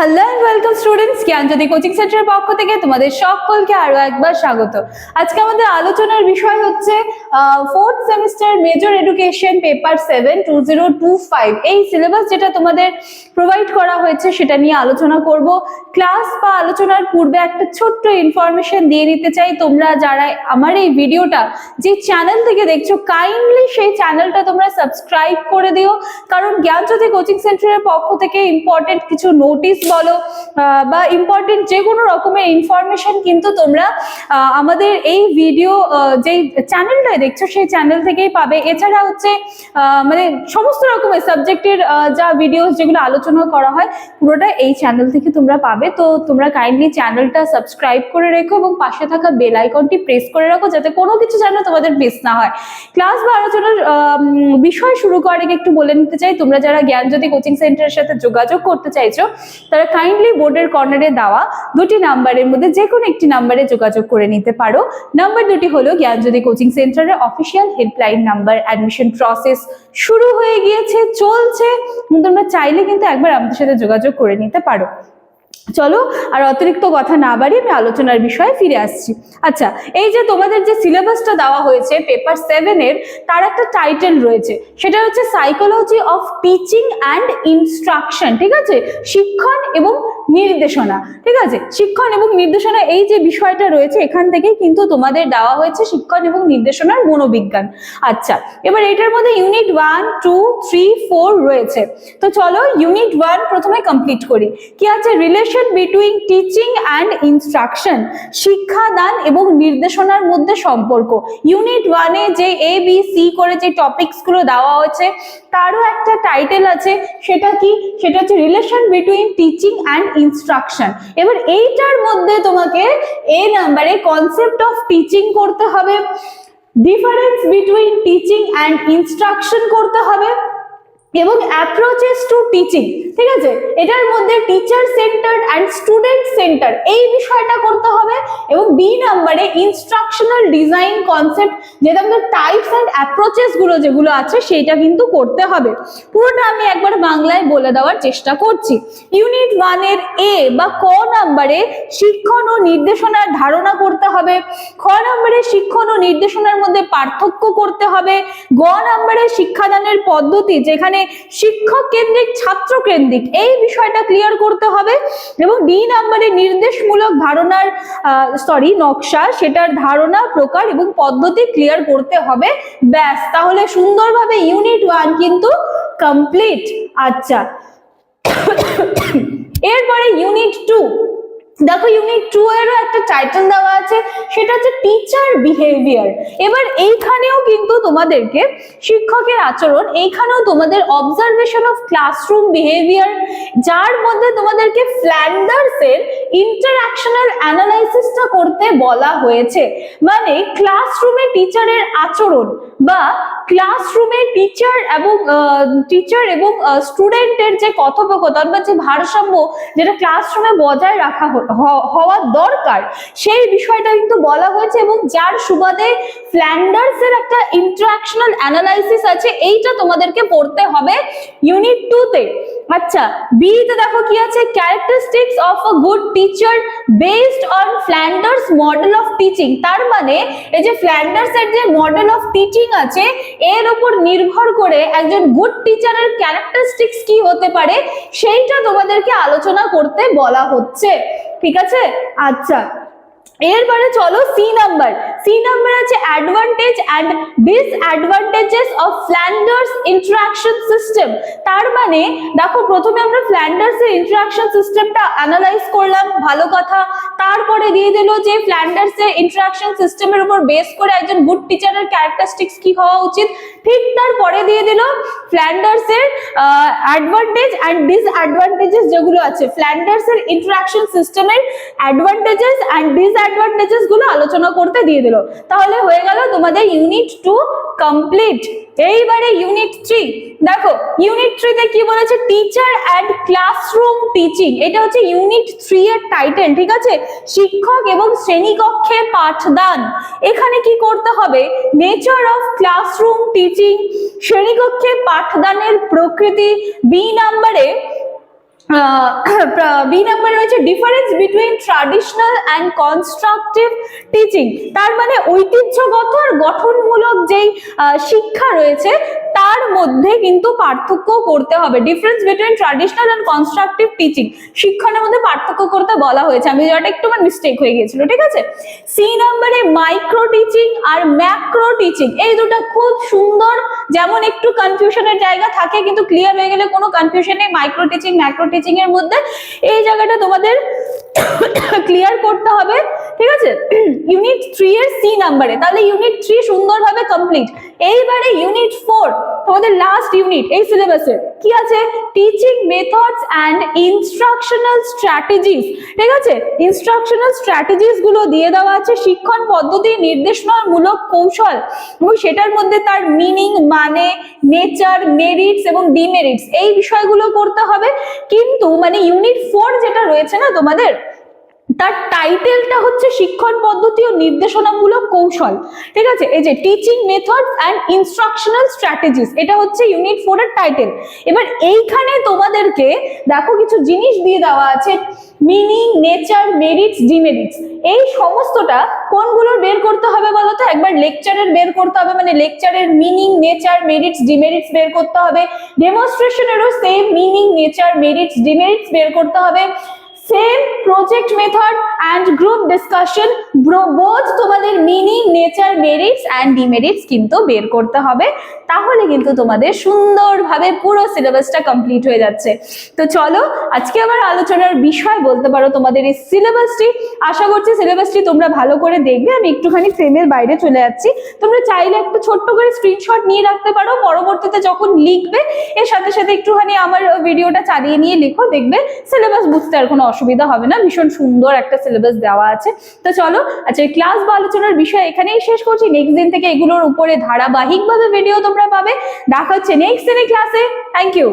Hello and welcome students Gyanjyoti coaching সেন্টারের পক্ষ থেকে তোমাদের সকলকে আরও একবার স্বাগত। আজকে আমাদের আলোচনার বিষয় হচ্ছে fourth semester major education paper seven two zero two five এই সিলেবাস যেটা তোমাদের প্রোভাইড করা হয়েছে, সেটা নিয়ে আলোচনা করব। ক্লাস বা আলোচনার পূর্বে একটা ছোট্ট ইনফরমেশন দিয়ে নিতে চাই। তোমরা যারা আমার এই ভিডিওটা, যে চ্যানেল থেকে দেখছ কাইন্ডলি সেই চ্যানেলটা তোমরা সাবস্ক্রাইব করে দিও। কারণ জ্ঞানজ্যোতি কোচিং সেন্টারের পক্ষ থেকে ইম্পর্টেন্ট কিছু নোটিশ বলো বা ইম্পর্টেন্ট যে কোনো রকমের ইনফরমেশন কিন্তু তোমরা আমাদের এই ভিডিও যেই চ্যানেলটায় দেখছ সেই চ্যানেল থেকেই পাবে। এছাড়া হচ্ছে মানে সমস্ত রকমের সাবজেক্টের যা ভিডিওস যেগুলো আলোচনা করা হয়, পুরোটা এই চ্যানেল থেকে তোমরা পাবে। তো তোমরা কাইন্ডলি চ্যানেলটা সাবস্ক্রাইব করে রেখো এবং পাশে থাকা বেল আইকনটি প্রেস করে রাখো যাতে কোনো কিছু যেন তোমাদের মিস না হয়। ক্লাস বা আলোচনার বিষয় শুরু করার আগে একটু বলে নিতে চাই, তোমরা যারা জ্ঞান জ্ঞানজ্যোতি কোচিং সেন্টারের সাথে যোগাযোগ করতে চাইছো কাইন্ডলি বোর্ডের কর্নারে দেওয়া দুটি নাম্বারের মধ্যে যে কোনো একটি নাম্বারে যোগাযোগ করে নিতে পারো। নাম্বার দুটি হলো জ্ঞানজ্যোতি কোচিং সেন্টারের official helpline number admission process শুরু হয়ে গিয়েছে, চলছে। তোমরা চাইলে কিন্তু একবার আমাদের সাথে যোগাযোগ করে নিতে পারো। চলো আর অতিরিক্ত কথা না বাড়িয়ে আমি আলোচনার বিষয়ে ফিরে আসছি। আচ্ছা এই যে তোমাদের যে সিলেবাসটা দেওয়া হয়েছে পেপার সেভেনের তার একটা টাইটেল রয়েছে। সেটা হচ্ছে psychology of teaching and instruction ঠিক আছে? শিক্ষণ এবং নির্দেশনা, ঠিক আছে? শিক্ষণ এবং নির্দেশনা এই যে বিষয়টা রয়েছে, এখান থেকেই কিন্তু তোমাদের দেওয়া হয়েছে শিক্ষণ এবং নির্দেশনার মনোবিজ্ঞান। আচ্ছা এবার এটার মধ্যে unit one two three four রয়েছে। তো চলো ইউনিট ওয়ান প্রথমে কমপ্লিট করি। কি আছে? Relation between teaching and instruction শিক্ষাদান এবং নির্দেশনার মধ্যে সম্পর্ক। ইউনিট ওয়ানে যে এ বি সি করে যে টপিকসগুলো দেওয়া হয়েছে, তারও একটা টাইটেল আছে, সেটা কি? সেটা হচ্ছে relation between teaching and instruction এবার এইটার মধ্যে তোমাকে এ নাম্বারে কনসেপ্ট অফ টিচিং করতে হবে difference between teaching and instruction করতে হবে। এবং অ্যাপ্রোচেস টু টিচিং ঠিক আছে? এটার মধ্যে teacher centre and student centre এই বিষয়টা করতে হবে এবং বি নাম্বারে ইনস্ট্রাকশনাল ডিজাইন কনসেপ্ট যেটা আমাদের টাইপস অ্যান্ড অ্যাপ্রোচেসগুলো যেগুলো আছে সেটা কিন্তু করতে হবে। পুরোটা আমি একবার বাংলায় বলে দেওয়ার চেষ্টা করছি। ইউনিট ওয়ানের এ বা ক নাম্বারে শিক্ষণ ও নির্দেশনার ধারণা করতে হবে। খ নাম্বারে শিক্ষণ ও নির্দেশনার মধ্যে পার্থক্য করতে হবে। গ নাম্বারে শিক্ষাদানের পদ্ধতি, যেখানে শিক্ষক কেন্দ্রিক, ছাত্র কেন্দ্রিক, এই বিষয়টা ক্লিয়ার করতে হবে। এবং ডি নাম্বারে নির্দেশমূলক ধারণার সরি নকশা, সেটার ধারণা, প্রকার এবং পদ্ধতি ক্লিয়ার করতে হবে। ব্যাস, তাহলে সুন্দরভাবে ইউনিট ওয়ান কিন্তু কমপ্লিট আচ্ছা। এরপরে ইউনিট টু দেখো ইউনিট টু এরও একটা টাইটেল দেওয়া আছে, সেটা হচ্ছে টিচার বিহেভিয়ার এবার এইখানেও কিন্তু তোমাদেরকে শিক্ষকের আচরণ, এইখানেও তোমাদের অবজারভেশন অফ ক্লাসরুম বিহেভিয়ার যার মধ্যে তোমাদেরকে ফ্ল্যান্ডার্সের ইন্টারাকশনাল অ্যানালাইসিসটা করতে বলা হয়েছে। মানে ক্লাসরুমে টিচারের আচরণ বা ক্লাসরুমে টিচার এবং টিচার এবং স্টুডেন্টের যে কথোপকথন বা যে ভারসাম্য, যেটা ক্লাসরুমে বজায় রাখা হওয়া দরকার। সেই বিষয়টা কিন্তু বলা হয়েছে এবং যার সুবাদে ফ্ল্যান্ডার্স এর একটা ইন্টারাকশনাল অ্যানালাইসিস আছে, এইটা তোমাদেরকে পড়তে হবে ইউনিট টু তে আচ্ছা বি তে দেখো কি আছে? Characteristics of a good teacher based on Flanders model of teaching তার মানে এই যে ফ্ল্যান্ডার্স এর যে মডেল অফ টিচিং আছে, এর উপর নির্ভর করে একজন গুড টিচারের ক্যারেক্টারিস্টিক্স কি হতে পারে, সেইটা তোমাদেরকে আলোচনা করতে বলা হচ্ছে। ঠিক আছে? আচ্ছা এরপরে চলো সি নাম্বার সি নাম্বার আছে advantage and disadvantages of Flanders interaction system তার মানে দেখো প্রথমে আমরা ফ্ল্যান্ডার্স এর ইন্টারাকশন সিস্টেমটা অ্যানালাইজ করলাম, ভালো কথা। তারপরে দিয়ে দিল যে ফ্ল্যান্ডার্স এর ইন্টারাকশন সিস্টেমের উপর বেস করে একজন গুড টিচারের ক্যারেক্টারিস্টিক্স কি হওয়া উচিত। ঠিক তারপরে দিয়ে দিল ফ্ল্যান্ডার্স এর অ্যাডভান্টেজ অ্যান্ড ডিসঅ্যাডভান্টেজেস যেগুলো আছে। ফ্ল্যান্ডার্স এর ইন্টারাকশন সিস্টেমের অ্যাডভান্টেজেস অ্যান্ড ডিসঅ্যাডভান্টেজেসগুলো আলোচনা করতে দিয়ে দিল। তাহলে হয়ে গেল তোমাদের ইউনিট টু কমপ্লিট এইবারে ইউনিট থ্রি দেখো ইউনিট থ্রিতে কি বলেছে? টিচার অ্যান্ড ক্লাসরুম টিচিং এটা হচ্ছে ইউনিট থ্রি এর টাইটেল ঠিক আছে? শিক্ষক এবং শ্রেণীকক্ষে পাঠদান। এখানে কি করতে হবে? নেচার অফ ক্লাসরুম টিচিং শ্রেণীকক্ষে পাঠদানের প্রকৃতি। বি নাম্বারে বি নাম্বার রয়েছে difference between traditional and constructive teaching তার মানে ঐতিহ্যগত আর গঠনমূলক যেই শিক্ষা রয়েছে তার মধ্যে কিন্তু পার্থক্য করতে হবে। Difference between traditional and constructive teaching শিক্ষণের মধ্যে পার্থক্য করতে বলা হয়েছে। আমি যেটা একটু আমার মিস্টেক হয়ে গিয়েছিল, ঠিক আছে? সি নাম্বারে মাইক্রো টিচিং আর ম্যাক্রো টিচিং এই দুটো খুব সুন্দর, যেমন একটু কনফিউশনের জায়গা থাকে, কিন্তু ক্লিয়ার হয়ে গেলে কোনো কনফিউশন নেই। মাইক্রো টিচিং ম্যাক্রো টিচিং এর মধ্যে এই জায়গাটা তোমাদের ক্লিয়ার করতে হবে। ঠিক আছে? ইউনিট থ্রি এর সি নাম্বারে তাহলে ইউনিট থ্রি সুন্দরভাবে কমপ্লিট এইবারে ইউনিট ফোর তোমাদের লাস্ট ইউনিট এই সিলেবাসে কি আছে? Teaching methods and instructional strategies ঠিক আছে? ইনস্ট্রাকশনাল স্ট্র্যাটেজিসগুলো দিয়ে দেওয়া আছে। শিক্ষণ পদ্ধতি, নির্দেশনামূলক কৌশল এবং সেটার মধ্যে তার মিনিং মানে নেচার মেরিটস এবং ডিমেরিটস এই বিষয়গুলো করতে হবে। কিন্তু মানে ইউনিট ফোর যেটা রয়েছে না তোমাদের তার টাইটেলটা হচ্ছে শিক্ষণ পদ্ধতি ও নির্দেশনামূলক কৌশল। ঠিক আছে? এই যে teaching method and instructional strategies এটা হচ্ছে ইউনিট ফোর এর টাইটেল এবার এইখানে তোমাদেরকে দেখো কিছু জিনিস দিয়ে দেওয়া আছে। মিনিং নেচার মেরিটস ডিমেরিটস এই সমস্তটা কোনগুলোর বের করতে হবে বলো তো একবার লেকচারের বের করতে হবে মানে লেকচারের মিনিং নেচার মেরিটস ডিমেরিটস বের করতে হবে। ডেমনস্ট্রেশনেরও same meaning nature merits demerits বের করতে হবে। Same project method and group discussion বোধ তোমাদের meaning nature merits and demerits কিন্তু বের করতে হবে। তাহলে কিন্তু তোমাদের সুন্দরভাবে পুরো সিলেবাসটা কমপ্লিট হয়ে যাচ্ছে। তো চলো, আজকে আমার আলোচনার বিষয় বলতে পারো তোমাদের এই সিলেবাসটি আশা করছি সিলেবাসটি তোমরা ভালো করে দেখবে। আমি একটুখানি ফ্রেমের বাইরে চলে যাচ্ছি। তোমরা চাইলে একটু ছোট্ট করে স্ক্রিনশট নিয়ে রাখতে পারো। পরবর্তীতে যখন লিখবে, এর সাথে সাথে একটুখানি আমার ভিডিওটা চালিয়ে নিয়ে লিখো। দেখবে সিলেবাস বুঝতে আর কোনো অসুবিধা হবে না, ভীষণ সুন্দর একটা সিলেবাস দেওয়া আছে। তো চলো আচ্ছা ক্লাস বা আলোচনার বিষয় এখানেই শেষ করছি। নেক্সট দিন থেকে এগুলোর উপরে ধারাবাহিকভাবে ভিডিও তোমরা পাবে। দেখা হচ্ছে নেক্সট দিনের ক্লাসে থ্যাংক ইউ